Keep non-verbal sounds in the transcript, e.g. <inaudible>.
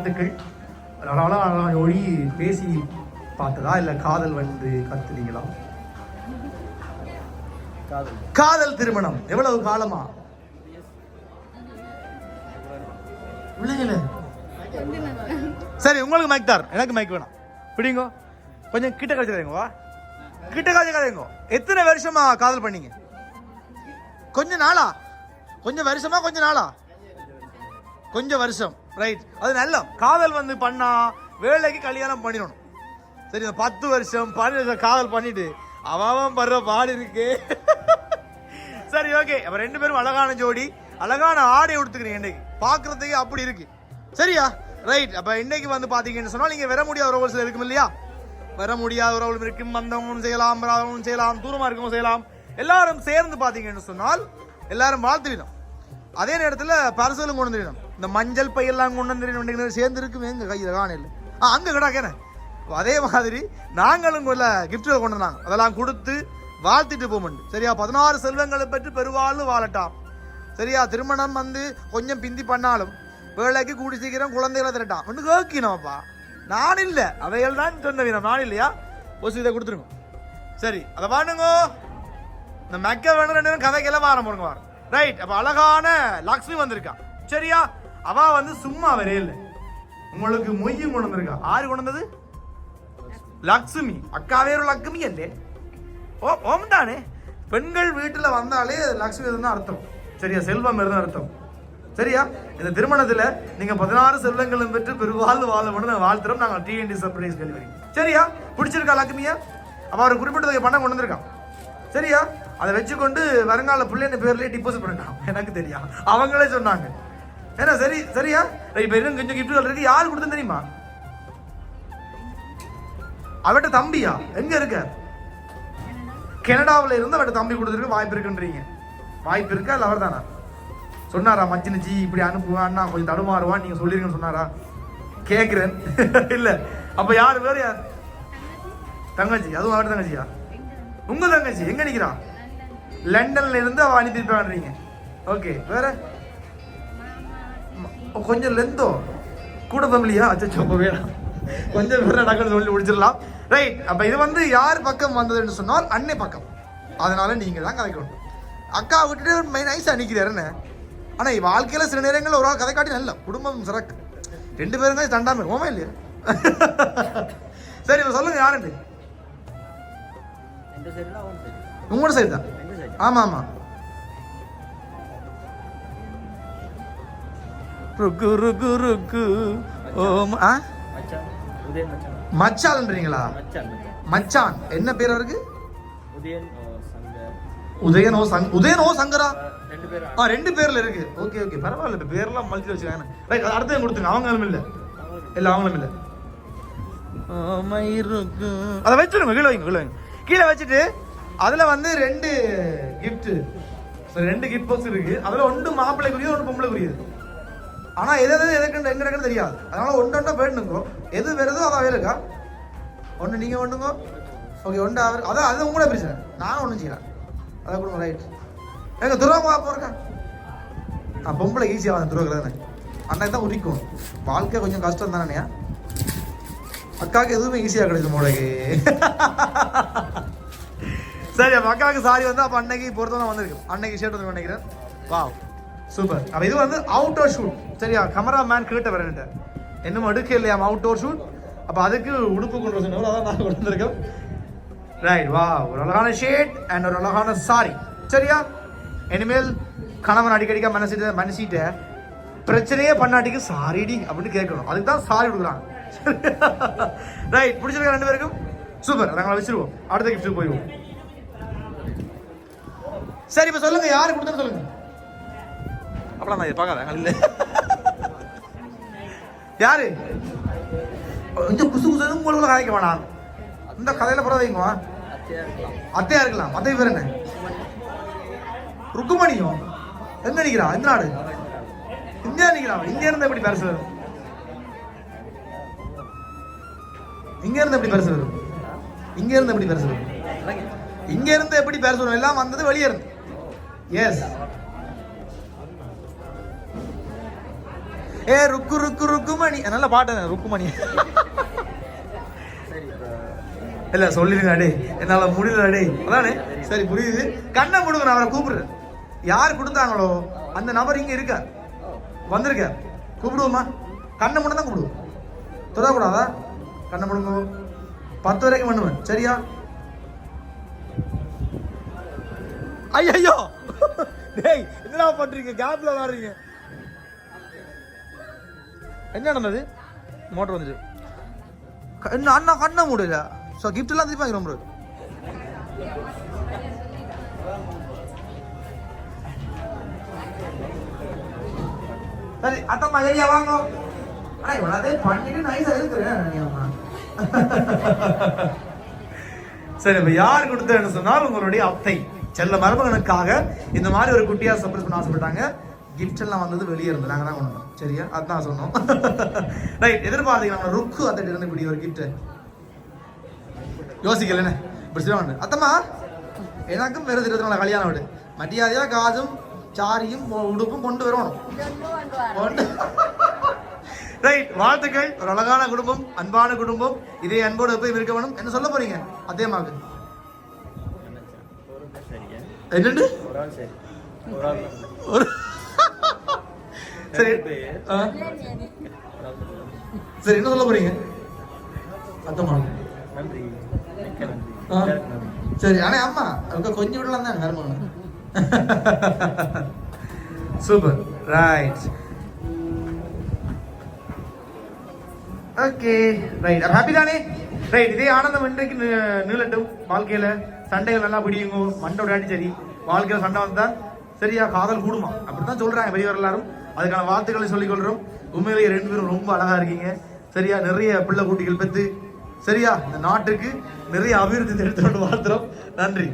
வாழ்த்துக்கள் அதனால ஒழி பேசி பார்த்ததா? இல்ல காதல் வந்து கத்துனீங்களா? காதல் திருமணம். எவ்வளவு காலமா? பிள்ளைங்கள சரி உங்களுக்கு மைக் தார் எனக்கு மைக் வேணாம். பிடிங்கோ? கொஞ்சம் கிட்ட கழிச்சுக்காதீங்க வா. கிட்ட கழிச்சுக்காதீங்க எத்தனை வருஷமா காதல் பண்ணீங்க? கொஞ்ச நாளா? கொஞ்சம் வருஷமா கொஞ்ச நாளா? கொஞ்சம் வருஷம் ரைட் அது நல்ல காதல் வந்து பண்ணா வேலைக்கு கல்யாணம் பண்ணிடணும். சரி இந்த பத்து வருஷம் பன்னெண்டு வருஷம் காதல் பண்ணிட்டு அவன் படுற பாடு இருக்கு. <laughs> சரி ஓகே அப்ப ரெண்டு பேரும் அழகான ஜோடி அழகான ஆடை உடுத்துக்கிறீங்க இன்னைக்கு. பாக்குறதுக்கு அப்படி இருக்கு. சரியா? ரைட் அப்ப இன்னைக்கு வந்து பாத்தீங்கன்னு சொன்னா நீங்க வர முடியாத உறவுகள் சில இருக்கும் இல்லையா? வர முடியாத உறவுகளும் இருக்கும். வந்தவங்களும் செய்யலாம் வராதவங்களும் செய்யலாம் தூரமா இருக்கவும் செய்யலாம். எல்லாரும் சேர்ந்து பாத்தீங்கன்னு சொன்னால் எல்லாரும் வாழ்த்துவிடும் அதே நேரத்தில் பரிசலும் கொண்டு வந்துடணும். இந்த மஞ்சள் பையெல்லாம் கொண்டு வந்துடணும் சேர்ந்து இருக்குமே எங்கள் கையில் காணையில் ஆ அங்கே கிடாக்கேனே அதே மாதிரி நாங்களும் கொள்ள கிஃப்ட்கள் கொண்டு வந்தாங்க. அதெல்லாம் கொடுத்து வாழ்த்திட்டு போமண்டு சரியா? பதினாறு செல்வங்களை பற்றி பெருவாழ்வு வாழட்டாம். சரியா? திருமணம் வந்து கொஞ்சம் பிந்தி பண்ணாலும் வேலைக்கு கூடி சீக்கிரம் குழந்தைகளை திரட்டான் ஒன்று கேட்கணும்ப்பா நான் இல்லை. அவைகள் தான் சொன்ன வீரம். நான் இல்லையா? ஒரு இதை கொடுத்துருங்க. சரி அதை பாருங்க. இந்த மெக்க வேணும் ரெண்டு பேரும் கதைக்கெல்லாம் வாரம் போடுங்க வாரம். ரைட் அப்ப அழகான லக்ஷ்மி வந்திருக்கா. சரியா? அவ வந்து சும்மா வரே இல்லை. உங்களுக்கு மொய்யும் கொண்டு வந்திருக்கா ஆறு கொண்டு வந்தது லக்ஷ்மி அக்காவே ஒரு லக்ஷ்மி அல்லே. ஓ ஓம் தானே பெண்கள் வீட்டுல வந்தாலே லக்ஷ்மி தான் அர்த்தம். சரியா? செல்வம் இருந்தா அர்த்தம். சரியா? இந்த திருமணத்துல நீங்க பதினாறு செல்வங்களும் பெற்று பெருவாழ்வு வாழணும்னு வாழ்த்துறோம். நாங்க டிஎன்டி சர்ப்ரைஸ் டெலிவரி சரியா? பிடிச்சிருக்கா லக்ஷ்மியா அவ ஒரு குறிப்பிட்ட பணம் கொண்டு வந்திருக்கான் சரியா? அதை வச்சுக்கொண்டு வருங்கால பிள்ளைங்க பேர்லேயே டிபாசிட் பண்ணிட்டான் எனக்கு தெரியும். அவங்களே சொன்னாங்க. ஏன்னா சரி சரியா? இப்போ இன்னும் கொஞ்சம் கிஃப்ட்டுகள் இருக்கு. யார் கொடுத்தது தெரியுமா? அவட்ட தம்பியா? எங்க இருக்க? கனடாவில் இருந்து அவட்ட தம்பி கொடுத்துருக்கு வாய்ப்பு இருக்குன்றீங்க. வாய்ப்பு இருக்கா? இல்லை அவர் தானா சொன்னாரா மச்சினிச்சி இப்படி அனுப்புவான்னா கொஞ்சம் தடுமாறுவான் நீங்க சொல்லிருங்கன்னு சொன்னாரா? கேக்குறேன். <laughs> இல்ல. அப்ப யாரு வேறு யார்? தங்கச்சி. அதுவும் அவர் தங்கச்சியா? உங்க தங்கச்சி. எங்க நிக்கிறா? லண்டன்ல இருந்து அவ அனுப்பியிருப்பான்றீங்க ஓகே வேற? ம- கொஞ்சம் லெந்தோ கூட ஃபேமிலியா அச்சோ வேணாம் கொஞ்சம் வேற டக்குன்னு சொல்லி முடிச்சிடலாம். ரைட் அப்ப இது வந்து யார் பக்கம் வந்ததுன்னு சொன்னால் அன்னை பக்கம். அதனால நீங்க தான் கதைக்கணும். அக்கா விட்டுட்டு நைஸா நிக்கிறாருன்னு ஆனா வாழ்க்கையில சில நேரங்கள்ல ஒரு ஆள் கதை காட்டி நல்ல குடும்பம் சிறக்கு. ரெண்டு பேரும் தான் தண்டாம ஓமா இல்லையா? சரி இப்ப சொல்லுங்க யாருன்னு உங்களோட சைடு தான் எந்த சைடு ஆமா ஆமா ருக்கு ருக்கு. ருக்கு ஓம் ஆ? மச்சான். உதயன் மச்சான். என்ன பேர் அவருக்கு? உதயன் ஓ, சங்கர். உதயன் ஓ சங் உதயன் ஓ சங்கரா? ஆ ரெண்டு பேர்ல இருக்கு. Okay okay. பரவாயில்ல பேர்லாம் மல்டி வச்சுக்காங்க ரைட் அடுத்தது கொடுத்துங்க அவங்களும் இல்ல. இல்ல அவங்களும் இல்ல. அதை வச்சிருங்க கீழே வைங்க கீழே வைங்க. கீழே வச்சுட்டு அதுல வந்து ரெண்டு கிஃப்ட் ரெண்டு கிஃப்ட் பாக்ஸ் இருக்கு. அதுல ஒன்று மாப்பிள்ளைக்குரியது ஒன்று பொம்பளைக்குரியது. ஆனா எது எது எதுக்கு எங்க இருக்குன்னு தெரியாது. அதனால ஒன்று ஒன்றா போயிடுங்க எது வருதோ அதான் வேலைக்கா ஒன்று நீங்க ஒண்ணுங்க ஓகே ஒன்று அவர். அதான் அது உங்களோட பிரச்சனை. நானும் ஒன்றும் செய்யலாம் அதை கொடுங்க ரைட் எங்க துரோகம் போறேன் ஆ பொம்பளை ஈஸியாக வந்து துரோகம் தானே. அண்ணன் தான் உரிக்கும். வாழ்க்கை கொஞ்சம் கஷ்டம் தானே அக்காவுக்கு எதுவுமே ஈஸியாக கிடைக்கும் உங்களுக்கு <laughs> சரி அப்போ அக்காவுக்கு சாரி வந்து அப்போ அன்னைக்கு பொறுத்த தான் வந்திருக்கு அன்னைக்கு ஷர்ட் வந்து நினைக்கிறேன் வா சூப்பர் அப்போ இது வந்து அவுட்டோர் ஷூட் சரியா? கமரா மேன் கிட்ட வரேன்ட்டு இன்னும் எடுக்க இல்லையா அவுட்டோர் ஷூட் அப்போ அதுக்கு உடுப்பு கொண்டு வர அதான் நான் கொண்டு வந்திருக்கேன் ரைட் வா ஒரு அழகான ஷேட் அண்ட் ஒரு அழகான சாரி சரியா? இனிமேல் கணவன் அடிக்கடிக்க மனசிட்ட மனசிட்ட பிரச்சனையே பண்ணாட்டிக்கு சாரிடி அப்படின்னு கேட்கணும். அதுக்கு தான் சாரி கொடுக்குறாங்க. <laughs> ரைட் பிடிச்சிருக்க ரெண்டு பேருக்கும்? சூப்பர் நாங்கள் வச்சிருவோம். அடுத்த கிஃப்ட் போயிடுவோம். சரி இப்போ சொல்லுங்க யாரு கொடுத்தது சொல்லுங்க. அப்பலாம் நான் பார்க்காத இல்லை யாரு? இந்த குசு குசு உங்களுக்கு காய்க்க வேணாம். இந்த கதையில பிறகு வைங்க அத்தையா இருக்கலாம். அத்தை பேர் என்ன? ருக்குமணியும் எங்க நிக்கிறான் எந்த நாடு? இந்தியா நிக்கிறான் இங்க இருந்து எப்படி பேச வரும் இங்க இருந்து எப்படி பேச வரும் இங்க இருந்து எப்படி பேச வரும் இங்க இருந்து எப்படி பேச வரும் எல்லாம் வந்தது வெளியே இருந்து. எஸ் ஏ ருக்கு ருக்கு ருக்குமணி. நல்ல பாட்டு ருக்குமணி. இல்ல சொல்லிருங்க அடே என்னால முடியல அடே அதானே? சரி புரியுது. கண்ணை கொடுங்க நான் அவரை கூப்பிடுறேன். யார் கொடுத்தாங்களோ அந்த நபர் இங்க இருக்கார் வந்திருக்க. கூப்பிடுவோமா கண்ணை மட்டும் தான் கூப்பிடுவோம். தொடக்கூடாதா கண்ணை முடுங்க. பத்து வரைக்கும் பண்ணுவேன். சரியா? ஐயோ டேய் என்னடா பண்றீங்க? கேப்ல வர்றீங்க. என்ன நடந்தது? மோட்டர் வந்துச்சு. என்ன அண்ணா கண்ண மூடல? ஸோ கிஃப்ட் எல்லாம் திருப்பி வாங்கிடும் ப்ரோ சரி அத்தம்மா ஏரியா வாங்க. அண்ணா பண்ணிட்டு நைஸாக இருக்கிறேன் <laughs> சரி இப்ப யார் கொடுத்தேன்னு சொன்னால் உங்களுடைய அத்தை. செல்ல மருமகனுக்காக இந்த மாதிரி ஒரு குட்டியா சர்ப்ரைஸ் பண்ண ஆசைப்பட்டாங்க. கிஃப்ட் எல்லாம் வந்தது வெளியே இருந்து. நாங்க தான் கொண்டோம் சரியா? அதான் சொன்னோம். <laughs> ரைட் எதிர்பார்த்தீங்க நம்ம ருக்கு அத்தை இருந்து இப்படி ஒரு கிஃப்ட் யோசிக்கலன்னு இப்படி சொல்லுவாங்க அத்தம்மா எனக்கும் வெறும் இருபத்தி நாலு கல்யாணம் விடு மரியாதையா காசும் சாரியும் உடுப்பும் கொண்டு வரணும். கொண்டு <laughs> ரைட் வாழ்த்துக்கள். ஒரு அழகான குடும்பம் அன்பான குடும்பம். இதே அன்போடு எப்பயும் இருக்க வேணும். என்ன சொல்ல போறீங்க? அதே மாதிரி. ஆள் சரி. சரி. என்ன சொல்ல போறீங்க? நன்றி. சரி ஆனா அம்மா அவங்க கொஞ்சம் விடலாம் தான் மருமகன் super. Right okay right happy தானே? ரைட் இதே ஆனந்தம் இன்றைக்கு நீளட்டும் வாழ்க்கையில. சண்டைகள் நல்லா பிடியுங்க? மண்டை விடாட்டி சரி. வாழ்க்கையில் சண்டை வந்தால் சரியா காதல் கூடுமா? அப்படித்தான் சொல்றாங்க பெரியவர் எல்லாரும். அதுக்கான வார்த்தைகளை சொல்லிக் கொள்றோம். உண்மையிலேயே ரெண்டு பேரும் ரொம்ப அழகா இருக்கீங்க. சரியா நிறைய பிள்ளை கூட்டிகள் பெற்று சரியா இந்த நாட்டுக்கு நிறைய அபிவிருத்தி எடுத்துட்டு வாழ்த்துறோம். நன்றி.